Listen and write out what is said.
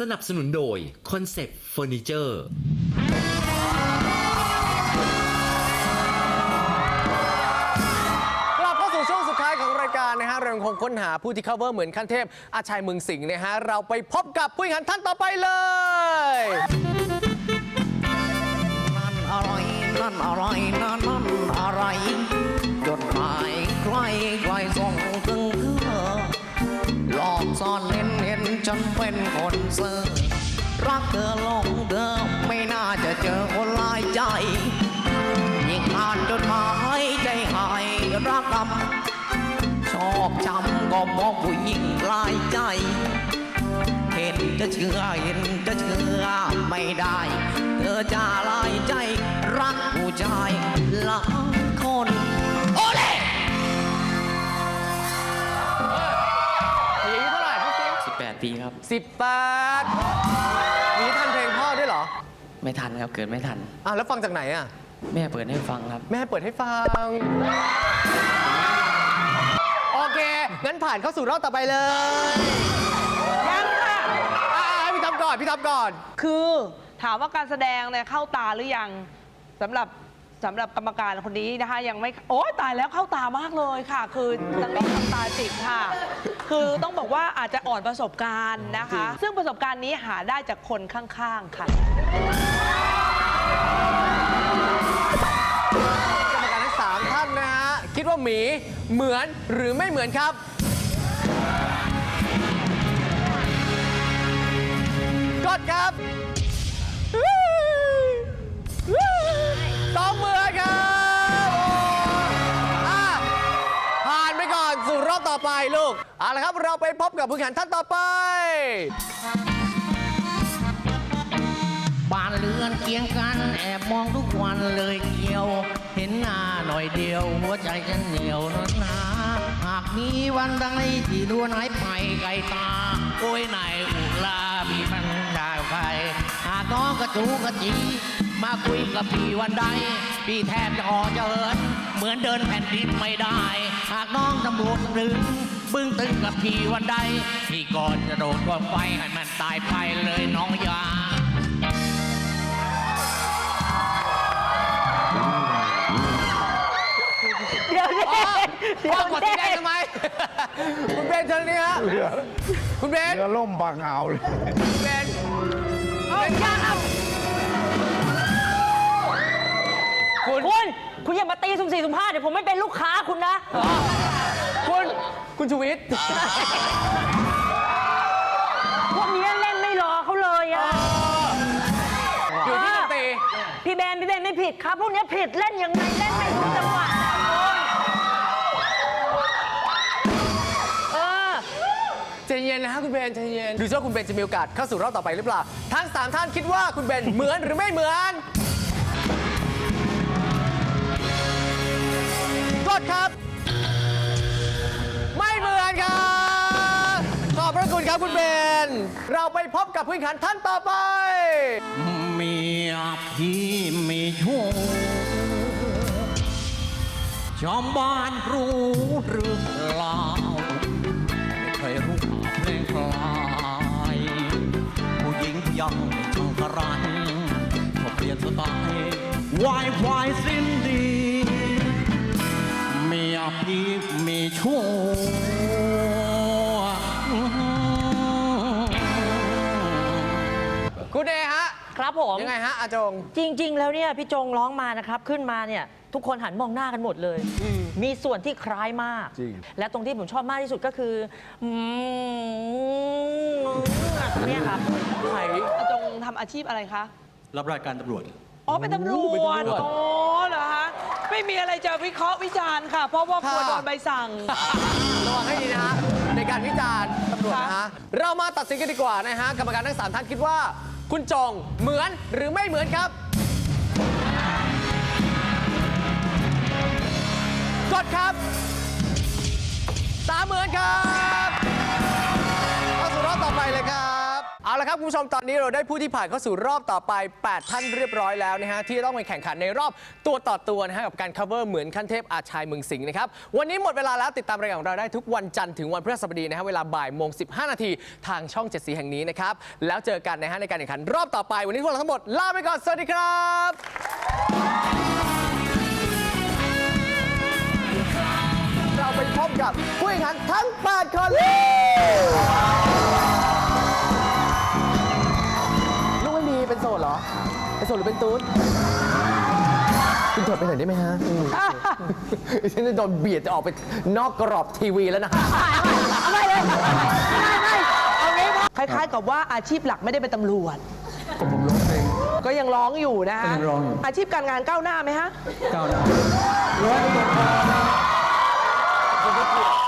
สนับสนุนโดยคอนเซปต์เฟอร์นิเจอร์กลับเข้าสู่ช่วงสุดท้ายของรายการนะฮะเรายังคงค้นหาผู้ที่ cover เหมือนขั้นเทพ อาชัยเมืองสิงห์นะฮะ เราไปพบกับผู้แข่งขันท่านต่อไปเลย นั่นอะไรนั่นอะไรนั่นนั่นอะไรจดหมายใครใครส่งถึงเธอ หลอกซ่อนเล่นเห็นฉันเป็นคนเซอร์รักเธอลงเธอไม่น่าจะเจอคนลายใจยิ่งอ่านจดหมายใจหายรักกำชอบช้ำก็มองผู้หญิงลายใจ เห็นจะเชื่อเห็นจะเชื่อไม่ได้ เธอจะลายใจ รักผู้ชายลาย ปีครับสิบแปดนี่ทันเพลงพ่อด้วยเหรอไม่ทันครับเกิดไม่ทัน อะแล้วฟังจากไหนอะ แม่เปิดให้ฟังครับ แม่เปิดให้ฟัง โอเค งั้นผ่านเข้าสู่รอบต่อไปเลยยังค่ะ อ่าให้พี่ท็อปก่อน พี่ท็อปก่อน คือถามว่าการแสดงเนี่ยเข้าตาหรือยังสำหรับสำหรับกรรมการคนนี้นะคะ ยังไม่ โอ้ตายแล้วเข้าตามากเลยค่ะ คือจะต้องทำตาจิกค่ะ คือต้องบอกว่าอาจจะอ่อนประสบการณ์นะคะ ซึ่งประสบการณ์นี้หาได้จากคนข้างๆค่ะ กรรมการทั้งสามท่านนะฮะ คิดว่าหมีเหมือนหรือไม่เหมือนครับ กดครับ อนสู่รอบต่อไปลูก เอาละครับเราไปพบกับผู้แข่งขันท่านต่อไป บ้านเรือนเคียงกันแอบมองทุกวันเลยเกี่ยว เห็นหน้าหน่อยเดียว หัวใจฉันเหนียวนักหนาหากมีวันใดที่ดวนหายไปไกลตาโอ้ยนายอุลา น้องกระจูกระจีมาคุยกับพี่วันใด พี่แทบจะอ่อจะเหินเหมือนเดินแผ่นดินไม่ได้ หากน้องตำรวจถึงบึ้งตึงกับพี่วันใด พี่ก่อนจะโดดกองไฟให้มันตายไปเลยน้องอยาเดี๋ยวนี้เดี๋พ่ยอวกดสีแดงทำไม คุณเบนเชิญนี่ฮะ คุณเบน เรือล่มบางอ่าวเลย คุณเบน เป็นยังครับคุณคุณคุณอย่ามาตีสุ่มสี่สุ่มห้าเดี๋ยวผมไม่เป็นลูกค้าคุณนะ คุณ คุณชูวิทย์พวกนี้เล่นไม่รอเขาเลยอะอยู่ที่ดนตรีพี่แบนพี่แบนไม่ผิดครับ พวกนี้ผิดเล่นยังไงเล่นไม่รู้จังหวะ เย็นนะฮะคุณเบนใจเย็นดูซิว่าคุณเบนจะมีโอกาสเข้าสู่รอบต่อไปหรือเปล่า ทั้งสามท่านคิดว่าคุณเบนเหมือนหรือไม่เหมือน กดครับ ไม่เหมือนครับ ขอบพระคุณครับคุณเบน เราไปพบกับผู้แข่งขันท่านต่อไป เมียพี่มีชู้ชาวบ้านรู้หรือเปล่า ระไรชอบเปลี่ยนสไตล์วายวายสิ้นดีเมียพี่มีชู้คุณเอฮะ ครับผม ยังไงฮะอาจง จริง ๆ แล้วเนี่ยพี่จงร้องมานะครับ ขึ้นมาเนี่ยทุกคนหันมองหน้ากันหมดเลย มีส่วนที่คล้ายมาก จริง และตรงที่ผมชอบมากที่สุดก็คืออืมเนี่ยครับไหนอาจง ทำอาชีพอะไรคะ รับราชการตำรวจ อ๋อ เป็นตำรวจอ๋อเหรอฮะ ไม่มีอะไรจะวิเคราะห์วิจารณ์ค่ะ เพราะว่ากลัวโดนใบสั่ง ระวังให้ดีนะฮะในการวิจารณ์ตำรวจนะฮะเรามาตัดสินกันดีกว่านะฮะกรรมการทั้งสามท่านคิดว่า คุณจงเหมือนหรือไม่เหมือนครับ กดครับสามเหมือนครับ ลยครับเอาละครับคุณผู้ชมตอนนี้เราได้ผู้ที่ผ่านเข้าสู่รอบต่อไป 8 ท่านเรียบร้อยแล้วนะฮะที่ต้องไปแข่งขันในรอบตัวต่อตัวนะฮะกับการ cover เหมือนขั้นเทพอาชายเมืองสิงห์นะครับวันนี้หมดเวลาแล้วติดตามรายการของเราได้ทุกวันจันทร์ถึงวันพฤหัสบดีนะฮะเวลาบ่ายโมง15 นาทีทางช่อง 7 สีแห่งนี้นะครับแล้วเจอกันนะฮะในการแข่งขันรอบต่อไป วันนี้พวกเราทั้งหมดลาไปก่อนสวัสดีครับเราไปพบกับผู้แข่งขันทั้ง 8 คนลูก เป็นโสดเหรอ เป็นโสดหรือเป็นตูนคุณถอดไปหน่อยได้ไหมฮะฉันจะโดนเบียดจะออกไปนอกกรอบทีวีแล้วนะไม่เลยไม่ไม่เอางี้คล้ายๆกับว่าอาชีพหลักไม่ได้เป็นตำรวจผมร้องเพลง ก็ยังร้องอยู่นะฮะก็ยังร้องอยู่ อาชีพการงานก้าวหน้าไหมฮะ ก้าวหน้าร้อยตำรวจ